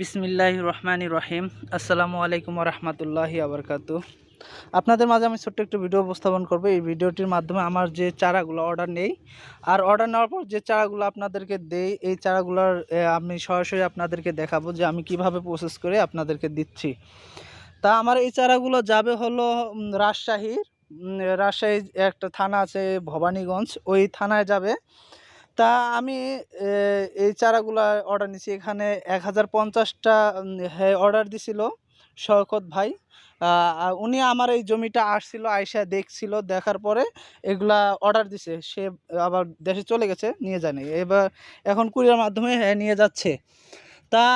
বিসমিল্লাহ রহমানি রহিম। আসসালামু আলাইকুম রহমতুল্লাহি আবরকাত আপনাদের মাঝে আমি ছোট্ট একটু ভিডিও উপস্থাপন করব। এই ভিডিওটির মাধ্যমে আমার যে চারাগুলো অর্ডার নেই, আর অর্ডার নেওয়ার পর যে চারাগুলো আপনাদেরকে দেই, এই চারাগুলোর আমি সরাসরি আপনাদেরকে দেখাবো যে আমি কীভাবে প্রসেস করে আপনাদেরকে দিচ্ছি। তা আমার এই চারাগুলো যাবে হলো রাজশাহীর রাজশাহী একটা থানা আছে ভবানীগঞ্জ। ওই থানায় যাবে। তা আমি এই চারাগুলা অর্ডার নিছি। এখানে এক হাজার পঞ্চাশটা অর্ডার দিছিল শওকত ভাই। উনি আমার এই জমিটা আসছিল, আইসা দেখছিল, দেখার পরে এগুলা অর্ডার দিছে। সে আবার দেশে চলে গেছে, নিয়ে যায়নি এবার এখন কুরিয়ার মাধ্যমে হ্যাঁ নিয়ে যাচ্ছে। তা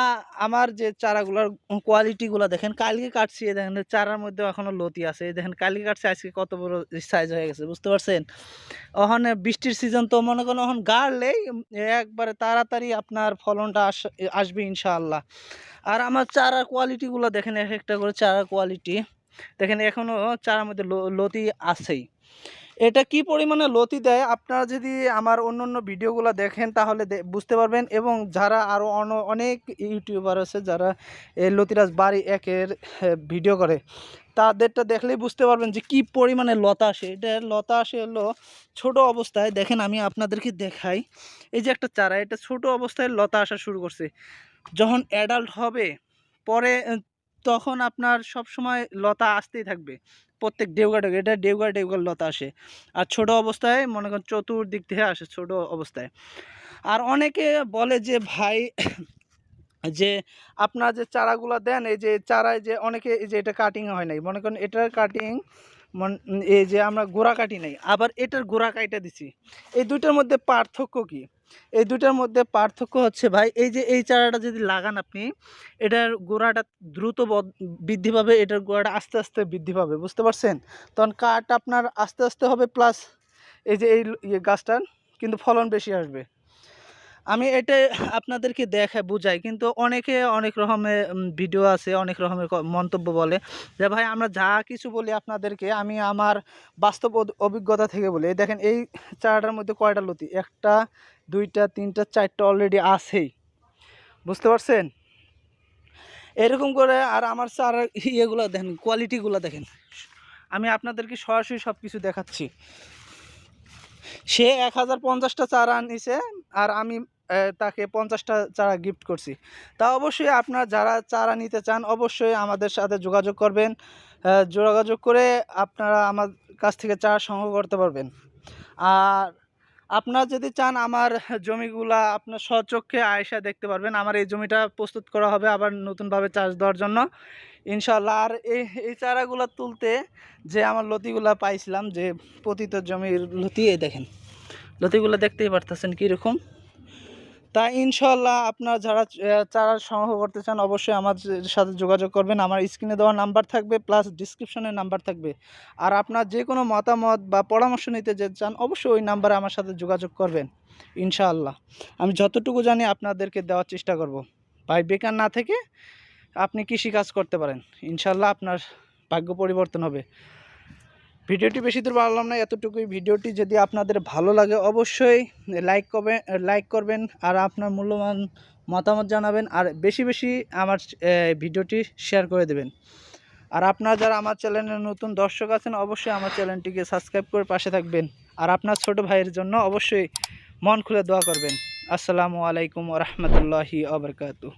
আমার যে চারাগুলোর কোয়ালিটিগুলো দেখেন, কালকে কাটছি দেখেন, চারার মধ্যে এখনও লতি আছে। দেখেন, কালকে কাটছি, আজকে কত বড় সাইজ হয়ে গেছে, বুঝতে পারছেন? ওখানে বৃষ্টির সিজন তো মনে করেন ওখানে গাড়লেই একবারে তাড়াতাড়ি আপনার ফলনটা আস, আসবে ইনশাআল্লাহ। আর আমার চারার কোয়ালিটিগুলো দেখেন, এক একটা করে চারার কোয়ালিটি দেখেন এখনও চারার মধ্যে লতি আছেই। এটা কি পরিমাণে লতি দেয়? আপনারা যদি আমার অন্য অন্য ভিডিওগুলো দেখেন, তাহলে বুঝতে পারবেন। এবং যারা আরও অনেক ইউটিউবার আছে, যারা লতিরাজ বাড়ি একের ভিডিও করে, তাদেরটা দেখলেই বুঝতে পারবেন যে কি পরিমাণে লতা আসে। এটা লতা আসে হলো ছোট অবস্থায়। দেখেন, আমি আপনাদেরকে দেখাই। এই যে একটা চারা, এটা ছোট অবস্থায় লতা আসা শুরু করছে। যখন অ্যাডাল্ট হবে, পরে তখন আপনার সব সময় লতা আসতেই থাকবে। প্রত্যেক ডেউগা ডেউগা এটা ডেউগা ডেউগার লতা আসে। আর ছোট অবস্থায়, মনে করেন চতুর্দিক থেকে আসে ছোট অবস্থায়। আর অনেকে বলে যে, ভাই, যে আপনার যে চারাগুলো দেন, এই যে চারায় যে অনেকে, এই যে এটা কাটিং হয় নাই। মনে করেন এটার কাটিং এই যে আমরা গোড়া কাটি নাই। আবার এটার গোড়া কাইটা দিছি। এই দুইটার মধ্যে পার্থক্য কি? এই দুটার মধ্যে পার্থক্য হচ্ছে ভাই, এই যে এই চারাটা যদি লাগান আপনি, এটার গোড়াটা দ্রুত বদ- বৃদ্ধি পাবে, এটার গোড়াটা আস্তে আস্তে বৃদ্ধি পাবে, বুঝতে পারছেন? তখন কাঠ আপনার আস্তে আস্তে হবে প্লাস এই যে এই ইয়ে গাছটার কিন্তু ফলন বেশি আসবে। আমি এটা আপনাদেরকে দেখায় বুঝাই, কিন্তু অনেকে অনেক রকমের ভিডিও আছে, অনেক রকমের মন্তব্য বলে যে ভাই, আমরা যা কিছু বলি আপনাদেরকে, আমি আমার বাস্তব অভিজ্ঞতা থেকে বলি। দেখেন, এই চারাটার মধ্যে কয়টা লতি? একটা দুইটা, তিনটা, চারটা অলরেডি আছেই। বুঝতে পারছেন? এরকম করে আর আমার চারার ইয়েগুলো দেখেন কোয়ালিটিগুলো দেখেন। আমি আপনাদেরকে সরাসরি সব কিছু দেখাচ্ছি। সে এক হাজার পঞ্চাশটা চারা নিছে আর আমি তাকে পঞ্চাশটা চারা গিফট করছি। তা অবশ্যই আপনারা যারা চারা নিতে চান, অবশ্যই আমাদের সাথে যোগাযোগ করবেন। যোগাযোগ করে আপনারা আমার কাছ থেকে চারা সংগ্রহ করতে পারবেন। আর আপনারা যদি চান আমার জমিগুলা আপনার স্বচক্ষে আয়সা দেখতে পারবেন, আমার এই জমিটা প্রস্তুত করা হবে আবার নতুনভাবে চাষ দেওয়ার জন্য। ইনশাল্লাহ আর এই এই চারাগুলো তুলতে যে আমার লতিগুলা পাইছিলাম, যে পতিত জমির লতি, এই দেখেন। লতিগুলো দেখতেই পারতেছেন কীরকম। তা ইনশাল্লাহ আপনারা যারা চারা সংগ্রহ করতে চান অবশ্যই আমার সাথে যোগাযোগ করবেন। আমার স্ক্রিনে দেওয়া নাম্বার থাকবে, প্লাস ডিসক্রিপশনে নাম্বার থাকবে। আর আপনার যে কোনো মতামত বা পরামর্শ নিতে যে চান, অবশ্যই ওই নাম্বারে আমার সাথে যোগাযোগ করবেন, ইনশাআল্লাহ। আমি যতটুকু জানি আপনাদেরকে দেওয়ার চেষ্টা করব। ভাই, বেকার না থেকে আপনি কৃষিকাজ করতে পারেন। ইনশাআল্লাহ আপনার ভাগ্য পরিবর্তন হবে। ভিডিওটি বেশি দূর বাড়লাম না, এতটুকুই। ভিডিওটি যদি আপনাদের ভালো লাগে, অবশ্যই লাইক করবে লাইক করবেন আর আপনার মূল্যবান মতামত জানাবেন আর বেশি বেশি আমার ভিডিওটি শেয়ার করে দেবেন। আর আপনারা যারা আমার চ্যানেলের নতুন দর্শক আছেন, অবশ্যই আমার চ্যানেলটিকে সাবস্ক্রাইব করে পাশে থাকবেন। আর আপনার ছোট ভাইয়ের জন্য অবশ্যই মন খুলে দোয়া করবেন। আসসালামু আলাইকুম রহমতুল্লাহি আবরকাতু